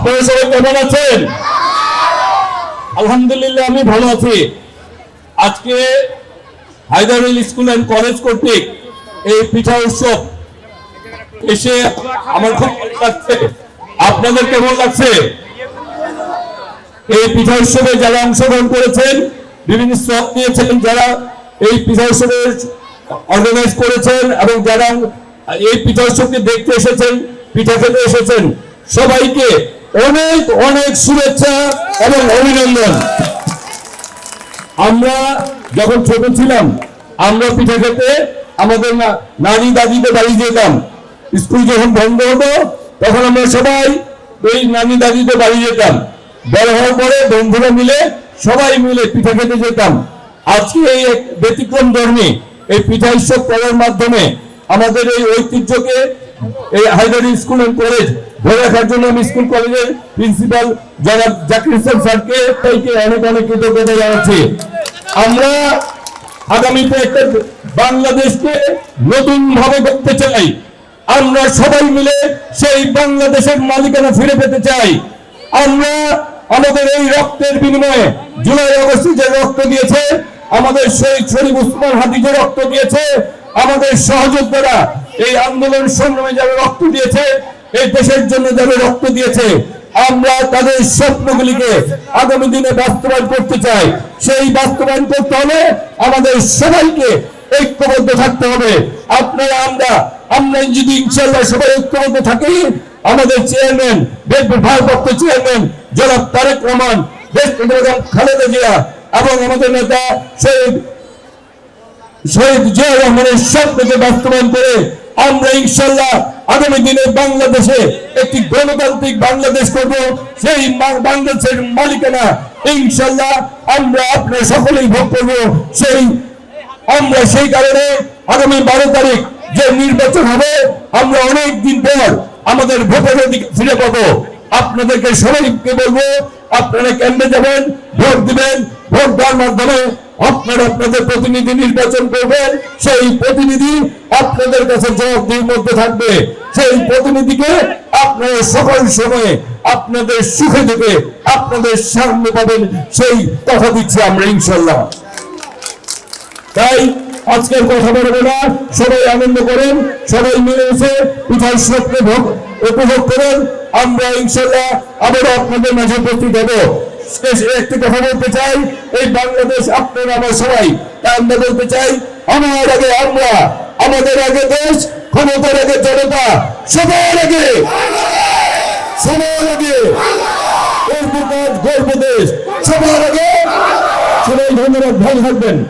আপনারা সবাই কেমন আছেন? আলহামদুলিল্লাহ, আমি ভালো আছি। আজকে হায়দারুল স্কুল অ্যান্ড কলেজ কর্তৃক এই পিঠা উৎসব এসে আমার খুব ভালো লাগছে। আপনাদের কেমন লাগছে? এই পিঠা উৎসবে যারা অংশগ্রহণ করেছেন, বিভিন্ন স্টক নিয়েছেন যারা এই পিঠা উৎসবে অর্গানাইজ করেছেন এবং যারা এই পিঠা উৎসবকে দেখতে এসেছেন, পিঠা খেতে এসেছেন, সবাইকে অনেক অনেক শুভেচ্ছা এবং অভিনন্দন। আমরা যখন ছোট ছিলাম, আমরা পিঠে খেতে আমাদের নানি দাদিদের বাড়ি যেতাম। স্কুল যখন বন্ধ হতো, তখন আমরা সবাই ওই নানি দাদিদের বাড়ি যেতাম। বড় হওয়ার পরে বন্ধুরা মিলে সবাই মিলে পিঠা খেতে যেতাম। আজকে এই ব্যতিক্রম ধর্মী এই পিঠা উৎসব করার মাধ্যমে আমাদের এই ঐতিহ্যকে এই হায়দারি স্কুল অ্যান্ড কলেজ ধরে রাখার জন্য আমি স্কুল কলেজের প্রিন্সিপাল জনাব স্যারকে তাইকে অনেক অনেক কৃতজ্ঞতা জানাচ্ছি। আমরা আগামীতে একটা বাংলাদেশকে নতুন ভাবে করতে চাই। আমরা সবাই মিলে সেই বাংলাদেশের মালিকানা ফিরে পেতে চাই। আমরা আমাদের এই রক্তের বিনিময়ে জুলাই আগস্টে যে রক্ত দিয়েছে, আমাদের শহীদ শরীফ উসমান হাদি যে রক্ত দিয়েছে, আমাদের সহযোদ্ধারা এই আন্দোলন সংগ্রামে যারা রক্ত দিয়েছে এই দেশের জন্য যারা রক্ত দিয়েছে, আমরা তাদের স্বপ্নগুলিকে আগামী দিনে বাস্তবায়ন করতে চাই। সেই বাস্তবায়ন করতে হলে আমাদের সবাইকে ঐক্যবদ্ধ থাকতে হবে। আপনারা, আমরা আমরা যদি ইনশাল্লাহ সবাই ঐক্যবদ্ধ থাকি, আমাদের চেয়ারম্যান ভারপ্রাপ্ত চেয়ারম্যান জনাব তারেক রহমান খালেদা জিয়া এবং আমাদের নেতা শহীদ শহীদ জিয়া রহমানের স্বপ্নকে বাস্তবায়ন করে আমরা ইনশাল্লাহ আগামী দিনে বাংলাদেশে একটি গণতান্ত্রিক বাংলাদেশ করব। সেই বাংলাদেশের মালিকানা ইনশাল্লাহ আমরা আপনার সকলেই ভোগ করব। সেই, আমরা সেই কারণে আগামী বারো তারিখ যে নির্বাচন হবে, আমরা অনেক দিন পর আমাদের ভোটের অধিকার ফিরে পাবো। আপনাদেরকে সবাইকে বলব, আপনারা কেন্দ্রে যাবেন? ভোট দিবেন, ভোট দেওয়ার মাধ্যমে আপনারা আপনাদের প্রতিনিধি নির্বাচন করবেন, সেই প্রতিনিধি আপনাদের কাছে জবাবদিহির মধ্যে থাকবে। সেই প্রতিনিধিকে আপনারা সকল সময়ে আপনাদের সুখে থেকে আপনাদের সামনে পাবেন, সেই কথা দিচ্ছি আমরা ইনশাল্লাহ তাই আজকের কথা বলব না, সবাই আনন্দ করেন, সবাই মিলেমিশে পিঠার স্বপ্নে ভোগ, উপভোগ করেন। আমরা ইনশাল্লাহ আবারও আপনাদের মাঝে উপস্থিত হব। একটি কথা বলতে চাই, এই বাংলাদেশ আপনারা আমার সবাই। বলতে চাই, আমার আগে আমরা, আমাদের আগে দেশ, ক্ষমতার আগে জনতা, সবার আগে। সবার আগে। গর্ব দেশ। সবার আগে। সবাই ধন্যবাদ, ভালো থাকবেন।